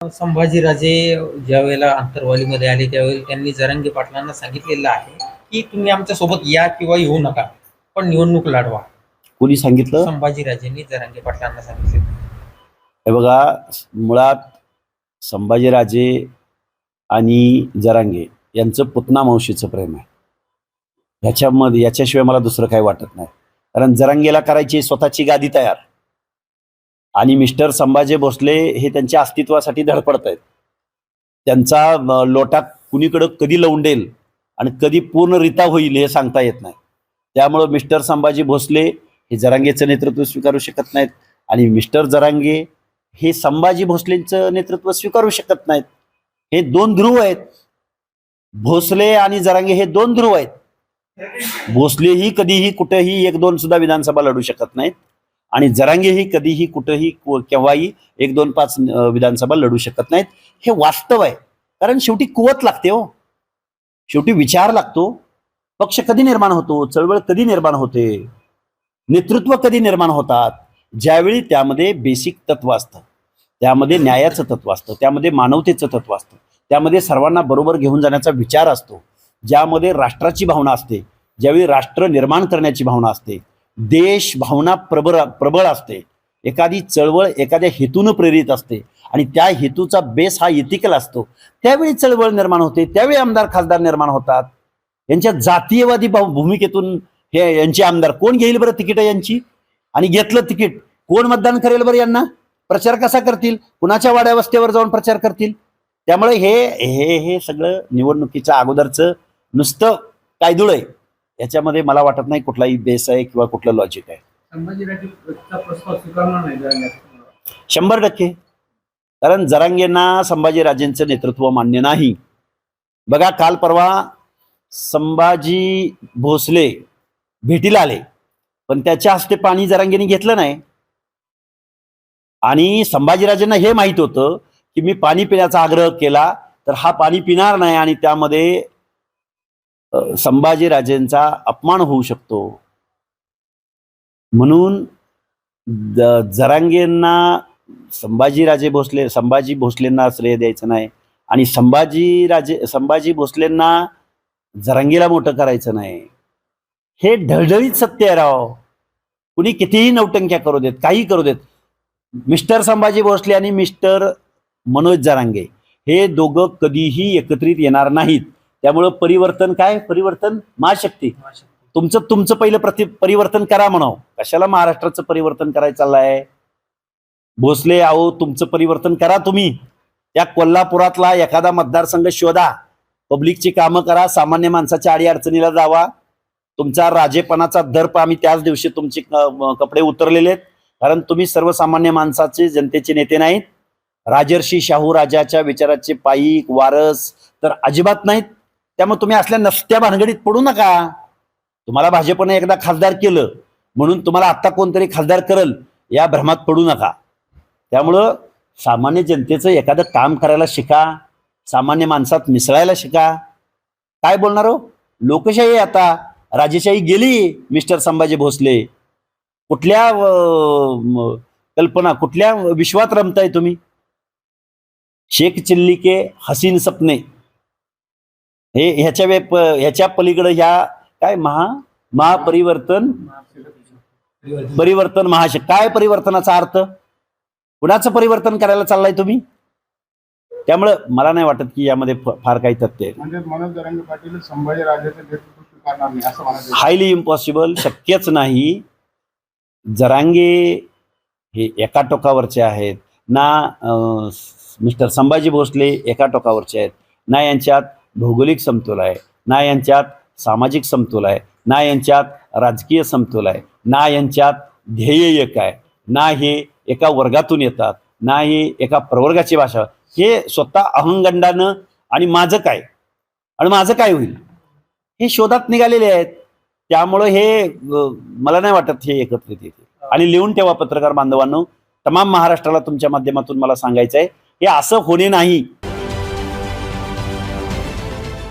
संभाजीराजे ज्या वेळेला अंतरवालीमध्ये आले त्यावेळी त्यांनी जरांगे पाटलांना सांगितलेलं आहे की तुम्ही आमच्यासोबत या किंवा येऊ नका पण निवडणूक लढवा. कोणी सांगितलं? संभाजीराजेंनी जरांगे पाटलांना सांगितले हे बघा मुळात संभाजीराजे आणि जरांगे यांचं पुतना मावशीचं प्रेम आहे. ह्याच्यामध्ये याच्याशिवाय मला दुसरं काही वाटत नाही. कारण जरांगेला करायची स्वतःची गादी तयार. आणि मिस्टर संभाजी भोसले हे त्यांच्या अस्तित्वासाठी धडपडत आहेत. त्यांचा लोटा कुणीकडं कधी लवंडेल आणि कधी पूर्णरित्या होईल हे सांगता येत नाही. त्यामुळं मिस्टर संभाजी भोसले हे जरांगेचं नेतृत्व स्वीकारू शकत नाहीत आणि मिस्टर जरांगे हे संभाजी भोसलेंचं नेतृत्व स्वीकारू शकत नाहीत. हे दोन ध्रुव आहेत. भोसले आणि जरांगे हे दोन ध्रुव आहेत. भोसलेही कधीही कुठेही एक दोन सुद्धा विधानसभा लढू शकत नाहीत. आणि जरांगेही कधीही कुठंही केव्हाही एक दोन पाच विधानसभा लढू शकत नाहीत. हे वास्तव आहे. कारण शेवटी कुवत लागते हो. शेवटी विचार लागतो. पक्ष कधी निर्माण होतो? चळवळ कधी निर्माण होते? नेतृत्व कधी निर्माण होतात? ज्यावेळी त्यामध्ये बेसिक तत्व असतं. त्यामध्ये न्यायाचं तत्व असतं. त्यामध्ये मानवतेचं तत्व असतं. त्यामध्ये सर्वांना बरोबर घेऊन जाण्याचा विचार असतो. ज्यामध्ये राष्ट्राची भावना असते. ज्यावेळी राष्ट्र निर्माण करण्याची भावना असते. देश भावना प्रबळ प्रबळ असते. एखादी चळवळ एखाद्या हेतूनं प्रेरित असते आणि त्या हेतूचा बेस हा इथिकल असतो. त्यावेळी चळवळ निर्माण होते त्यावेळी आमदार खासदार निर्माण होतात. यांच्या जातीयवादी भाव- भूमिकेतून हे यांचे आमदार कोण घेईल बरं तिकीट यांची? आणि घेतलं तिकीट कोण मतदान करेल बरं यांना? प्रचार कसा करतील? कुणाच्या वाड्यावस्थेवर जाऊन प्रचार करतील? त्यामुळे हे हे हे सगळं निवडणुकीच्या अगोदरचं नुसतं कायदुळ आहे. याच्यामध्ये मला वाटत नाही कुठलाही बेस आहे किंवा कुठलं लॉजिक आहे. शंभर टक्के. कारण जरांगेंना संभाजीराजेंचं नेतृत्व मान्य नाही. बघा काल परवा संभाजी भोसले भेटीला आले. पण त्याच्या हस्ते पाणी जरांगेने घेतलं नाही. आणि संभाजीराजेंना हे माहीत होतं की मी पाणी पिण्याचा आग्रह केला तर हा पाणी पिणार नाही आणि त्यामध्ये संभाजीराजेंचा अपमान होऊ शकतो. म्हणून जरांगेंना संभाजीराजे भोसले संभाजी भोसलेंना श्रेय द्यायचं नाही आणि संभाजीराजे संभाजी भोसलेंना जरांगीला मोठं करायचं नाही. हे ढळढळीत सत्य आहे राव. कुणी कितीही नौटंक्या करू देत काही करू देत मिस्टर संभाजी भोसले आणि मिस्टर मनोज जरांगे हे दोघं कधीही एकत्रित येणार नाहीत. त्यामुळं परिवर्तन काय? परिवर्तन महाशक्ती. तुमचं तुमचं पहिलं प्रति परिवर्तन करा म्हणाव. कशाला महाराष्ट्राचं परिवर्तन करायचं चाललंय? भोसले आहो तुमचं परिवर्तन करा तुम्ही. त्या कोल्हापुरातला एखादा मतदारसंघ शोधा. पब्लिकची कामं करा सामान्य माणसाच्या आडी अडचणीला जावा. तुमचा राजेपणाचा दर्प आम्ही त्याच दिवशी तुमचे कपडे उतरलेले आहेत कारण तुम्ही सर्वसामान्य माणसाचे जनतेचे नेते नाहीत. राजर्षी शाहू राजाच्या विचाराचे पायीक वारस तर अजिबात नाहीत. त्यामुळे तुम्ही असल्या नसत्या भानगडीत पडू नका. तुम्हाला भाजपने एकदा खासदार केलं म्हणून तुम्हाला आत्ता कोणतरी खासदार करल या भ्रमात पडू नका. त्यामुळं सामान्य जनतेचं एखादं काम करायला शिका सामान्य माणसात मिसळायला शिका. काय बोलणार हो? लोकशाही आता. राजेशाही गेली मिस्टर संभाजी भोसले. कुठल्या कल्पना कुठल्या विश्वात रमताय तुम्ही? शेख चिल्ली के हसीन सपने. हे ह्याच्या वे ह्याच्या पलीकडे ह्या काय महा महापरिवर्तन? परिवर्तन महाशक काय परिवर्तनाचा अर्थ? कुणाचं परिवर्तन करायला चाललाय तुम्ही? त्यामुळं मला नाही वाटत की यामध्ये फ- फार काही तथ्य आहे. म्हणजे हायली इम्पॉसिबल शक्यच नाही. जरांगे हे एका टोकावरचे आहेत. ना मिस्टर संभाजी भोसले एका टोकावरचे आहेत. ना यांच्यात भौगोलिक समतोल आहे ना यांच्यात सामाजिक समतोल आहे ना यांच्यात राजकीय समतोल आहे ना यांच्यात ध्येय एक आहे ना हे एका वर्गातून येतात ना हे एका प्रवर्गाची भाषा. हे स्वतः अहंगंडानं आणि माझं काय? आणि माझं काय होईल? हे शोधात निघालेले आहेत. त्यामुळं हे मला नाही वाटत हे एकत्रित येते आणि लिहून ठेवा पत्रकार बांधवांनो. तमाम महाराष्ट्राला तुमच्या माध्यमातून मला सांगायचं आहे हे असं होणे नाही.